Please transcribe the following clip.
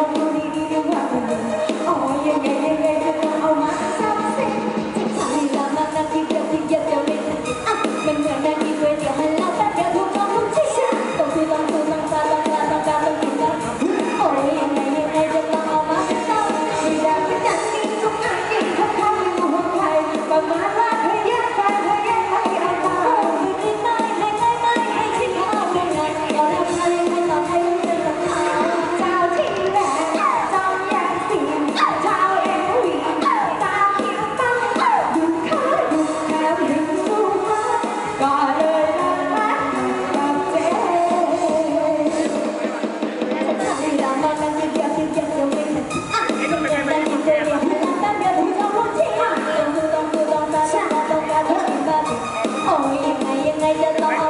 我对你一点。 โอ้ยยังไงยังไงจะต้อง